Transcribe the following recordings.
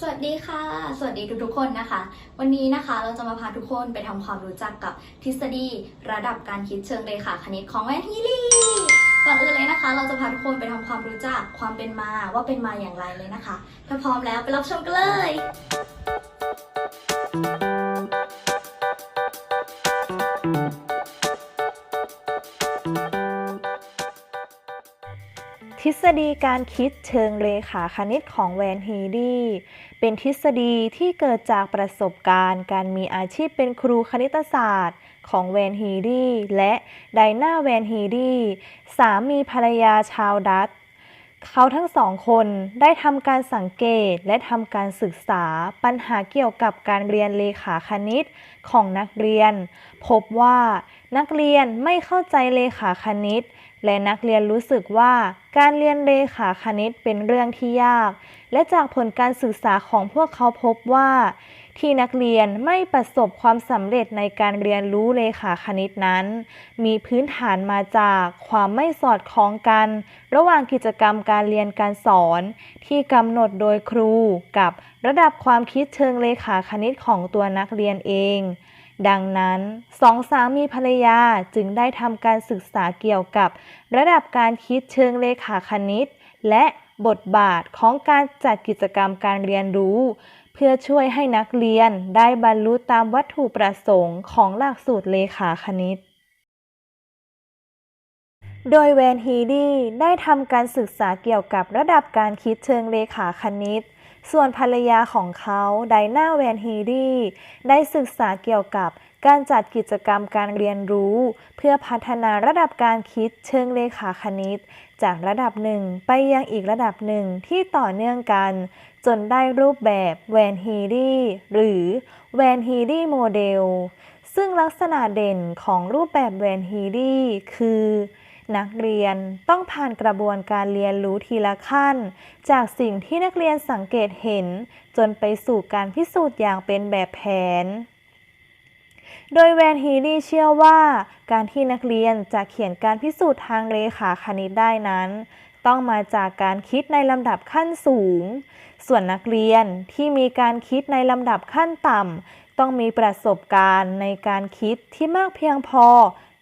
สวัสดีค่ะ สวัสดีทุกๆคนนะคะ วันนี้นะคะเราจะมาพาทุกคนไปทำความรู้จักกับทฤษฎีระดับการคิดเชิงเลขาคณิตของแวนฮีลี่ก่อนอื่นเลยนะคะ เราจะพาทุกคนไปทำความรู้จักความเป็นมาว่าเป็นมาอย่างไรเลยนะคะ ถ้าพร้อมแล้วไปรับชมกันเลย ทฤษฎีการคิดเชิงเลขาคณิตของแวนฮีดีเป็นทฤษฎีที่เกิดจากประสบการณ์ การมีอาชีพเป็นครูคณิตศาสตร์ ของแวนฮีดีและไดนาแวนฮีดีสามีภรรยาชาวดัตเขาทั้งสองคนได้ทำการสังเกตและทำการศึกษาปัญหาเกี่ยวกับการเรียนเลขาคณิตของนักเรียน พบว่านักเรียนไม่เข้าใจเลขาคณิต และนักเรียนรู้สึกว่าการเรียนเลขาคณิตเป็นเรื่องที่ยาก และจากผลการศึกษาของพวกเขาพบว่า ที่นักเรียนไม่ประสบความสำเร็จในการเรียนรู้เลขาคณิตนั้น มีพื้นฐานมาจากความไม่สอดคล้องกัน ระหว่างกิจกรรมการเรียนการสอน ที่กำหนดโดยครูกับระดับความคิดเชิงเลขาคณิตของตัวนักเรียนเอง ดังนั้นสองสามีภรรยาจึงได้ทำการศึกษาเกี่ยวกับ ระดับการคิดเชิงเลขาคณิต และบทบาทของการจัดกิจกรรมการเรียนรู้ เพื่อช่วยให้นักเรียนได้บรรลุตามวัตถุประสงค์ของหลักสูตรเลขาคณิต โดยแวนฮีดีได้ทำการศึกษาเกี่ยวกับระดับการคิดเชิงเลขาคณิต ส่วนภรรยาของเขาไดนาแวนฮีดีได้ศึกษาเกี่ยวกับการจัดกิจกรรมการเรียนรู้ เพื่อพัฒนาระดับการคิดเชิงเลขาคณิต จากระดับหนึ่งไปยังอีกระดับหนึ่งที่ต่อเนื่องกัน จนได้รูปแบบแวนฮีดีหรือแวนฮีดีโมเดลซึ่งลักษณะเด่นของรูปแบบแวนฮีดีคือ นักเรียนต้องผ่านกระบวนการเรียนรู้ทีละขั้น จากสิ่งที่นักเรียนสังเกตเห็น จนไปสู่การพิสูจน์อย่างเป็นแบบแผน โดยแวนฮีลีเชื่อว่า การที่นักเรียนจะเขียนการพิสูจน์ทางเลขาคณิตได้นั้น ต้องมาจากการคิดในลำดับขั้นสูง ส่วนนักเรียนที่มีการคิดในลำดับขั้นต่ำต้องมีประสบการณ์ในการคิดที่มากเพียงพอ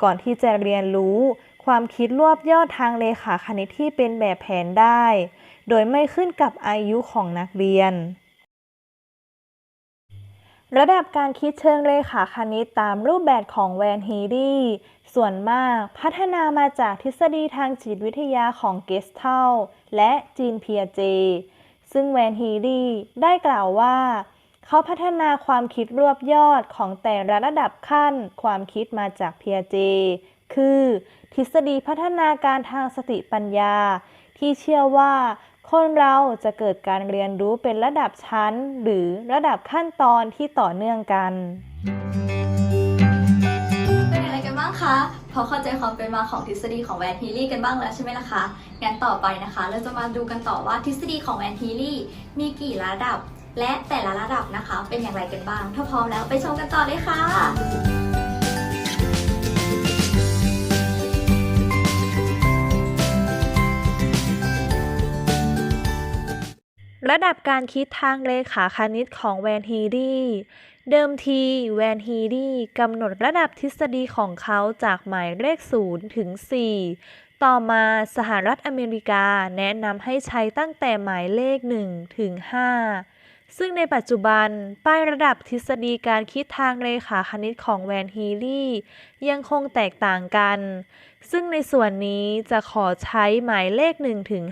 ก่อนที่จะเรียนรู้ ความคิดรวบยอดทางเลขาคณิตที่เป็นแบบแผนได้ โดยไม่ขึ้นกับอายุของนักเรียน ระดับการคิดเชิงเลขาคณิตตามรูปแบบของแวนฮีดีส่วนมากพัฒนามาจากทฤษฎีทางจิตวิทยาของเกสเทลและจีนเพียเจ ซึ่งแวนฮีดีได้กล่าวว่าเขาพัฒนาความคิดรวบยอดของแต่ละระดับขั้น ความคิดมาจากเพียเจ คือ ทฤษฎีพัฒนาการทางสติปัญญา ที่เชื่อว่า คนเราจะเกิดการเรียนรู้เป็นระดับชั้น หรือระดับขั้นตอนที่ต่อเนื่องกัน เป็นอย่างไรกันบ้างคะพอเข้าใจความเป็นมาของทฤษฎีของแวนฮีลี่กันบ้างแล้วใช่ไหมล่ะคะงั้นต่อไปนะคะ เราจะมาดูกันต่อว่าทฤษฎีของแวนฮีลี่มีกี่ระดับ และแต่ละระดับนะคะ เป็นอย่างไรกันบ้าง ถ้าพร้อมแล้วไปชมกันต่อเลยค่ะ ระดับการคิดทางเลขาคณิตของแวนฮีรีเดิมทีแวนฮีรีกำหนดระดับทฤษฎีของเขาจากหมายเลข 0 ถึง 4 ต่อมาสหรัฐอเมริกาแนะนำให้ใช้ตั้งแต่หมายเลข 1 ถึง 5 ซึ่งในปัจจุบัน ป้ายระดับทฤษฎีการคิดทางเลขาคณิตของแวนฮีลียังคงแตกต่างกัน ซึ่งในส่วนนี้จะขอใช้หมายเลข1ถึง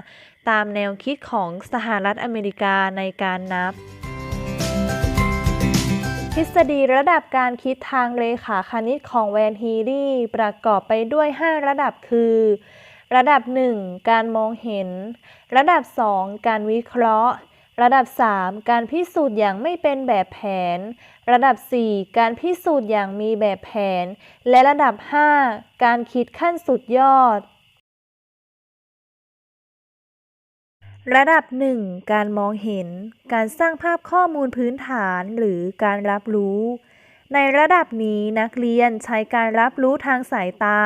5ตามแนวคิดของสหรัฐอเมริกาในการนับ ทฤษฎีระดับการคิดทางเลขาคณิตของแวนฮีลีประกอบไปด้วย 5 ระดับคือระดับ 1 การมองเห็น ระดับ 2 การวิเคราะห์ ระดับ 3 การพิสูจน์อย่างไม่เป็นแบบแผน ระดับ 4 การพิสูจน์อย่างมีแบบแผน และระดับ 5 การคิดขั้นสุดยอด ระดับ 1 การมองเห็น การสร้างภาพข้อมูลพื้นฐานหรือการรับรู้ ในระดับนี้นักเรียนใช้การรับรู้ทางสายตา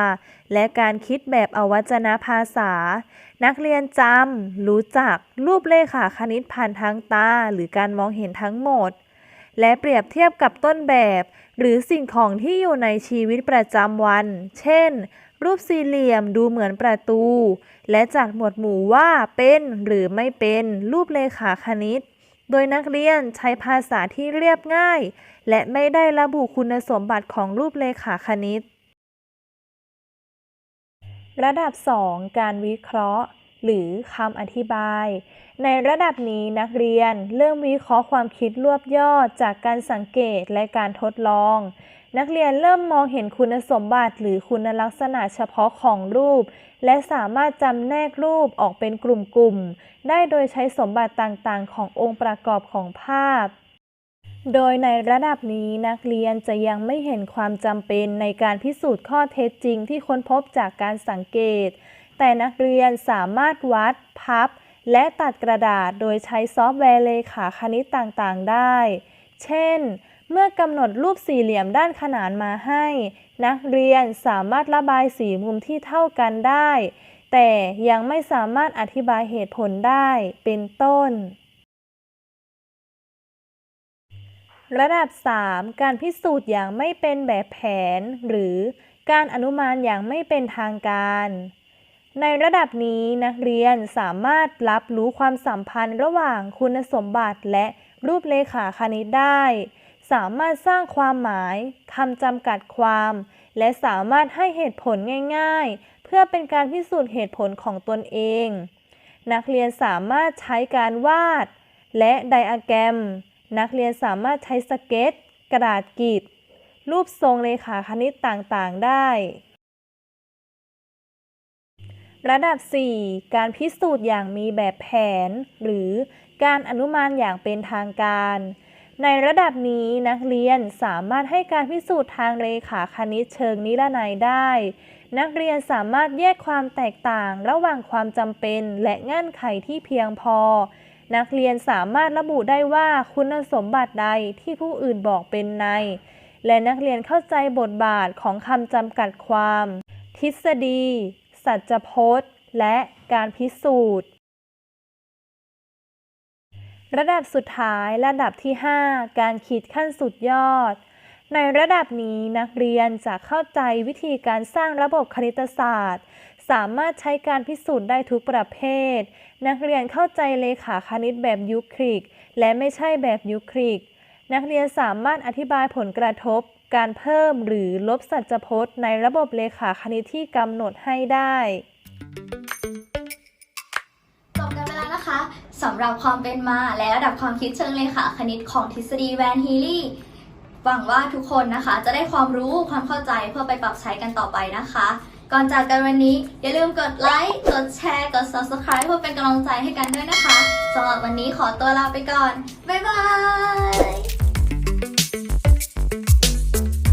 และการคิดแบบอวัจนภาษา นักเรียนจำรู้จัก รูปเลขาคณิตผ่านทางตา หรือการมองเห็นทั้งหมด และเปรียบเทียบกับต้นแบบ หรือสิ่งของที่อยู่ในชีวิตประจำวัน เช่น รูปสี่เหลี่ยมดูเหมือนประตู และจัดหมวดหมู่ว่าเป็นหรือไม่เป็นรูปเลขาคณิต โดยนักเรียนใช้ภาษาที่เรียบง่าย และไม่ได้ระบุคุณสมบัติของรูปเลขาคณิต ระดับ 2 การวิเคราะห์ หรือคำอธิบาย ในระดับนี้นักเรียนเริ่มวิเคราะห์ความคิดรวบยอดจากการสังเกตและการทดลอง นักเรียนเริ่มมองเห็นคุณสมบัติหรือคุณลักษณะเฉพาะของรูป และสามารถจำแนกรูปออกเป็นกลุ่มๆ ได้โดยใช้สมบัติต่างๆ ขององค์ประกอบของภาพ โดยในระดับนี้นักเรียนจะยังไม่เห็นความจำเป็นในการพิสูจน์ข้อเท็จจริงที่ค้นพบจากการสังเกต แต่นักเรียนสามารถวัด พับ และตัดกระดาษโดยใช้ซอฟต์แวร์เลขาคณิตต่างๆ ได้ เช่น เมื่อกำหนดรูปสี่เหลี่ยมด้านขนานมาให้ นักเรียนสามารถระบายสีมุมที่เท่ากันได้ แต่ยังไม่สามารถอธิบายเหตุผลได้เป็นต้น ระดับ 3 การพิสูจน์อย่างไม่เป็นแบบแผน หรือการอนุมานอย่างไม่เป็นทางการ ในระดับนี้นักเรียนสามารถรับรู้ความสัมพันธ์ระหว่างคุณสมบัติและรูปเลขาคณิตได้ สามารถสร้างความหมายคำจำกัดความ และสามารถให้เหตุผลง่าย ๆ เพื่อเป็นการพิสูจน์เหตุผลของตนเอง นักเรียนสามารถใช้การวาด และไดอะแกรม นักเรียนสามารถใช้สเก็ต กระดาษกรีดรูปทรงเลขาคณิตต่างๆ ได้ ระดับ 4 การพิสูจน์อย่างมีแบบแผน หรือการอนุมานอย่างเป็นทางการ ในระดับนี้นักเรียนสามารถให้การพิสูจน์ทางเลขาคณิตเชิงนิรนัยได้ นักเรียนสามารถแยกความแตกต่างระหว่างความจำเป็นและเงื่อนไขที่เพียงพอ นักเรียนสามารถระบุได้ว่าคุณสมบัติใดที่ผู้อื่นบอกเป็นใน และนักเรียนเข้าใจบทบาทของคำจำกัดความ ทฤษฎี สัจพจน์ และการพิสูจน์ ระดับสุดท้ายระดับที่ 5 การขีดขั้นสุดยอด ในระดับนี้นักเรียนจะเข้าใจวิธีการสร้างระบบคณิตศาสตร์ สามารถใช้การพิสูจน์ได้ทุกประเภท นักเรียนเข้าใจเลขาคณิตแบบยูคลิก และไม่ใช่แบบยูคลิก นักเรียนสามารถอธิบายผลกระทบ การเพิ่มหรือลบสัจพจน์ ในระบบเลขาคณิตที่กำหนดให้ได้ นะคะสำหรับความเป็นมาและระดับความคิดเชิงเลขาคณิตของทฤษฎีแวนฮีลี่หวังว่าทุกคนนะคะจะได้ความรู้ความเข้าใจเพื่อไปปรับใช้กันต่อไปนะคะ ก่อนจากกันวันนี้ อย่าลืมกดไลค์กดแชร์กด subscribe เพื่อเป็นกำลังใจให้กันด้วยนะคะสำหรับวันนี้ขอตัวลาไปก่อน บ๊ายบาย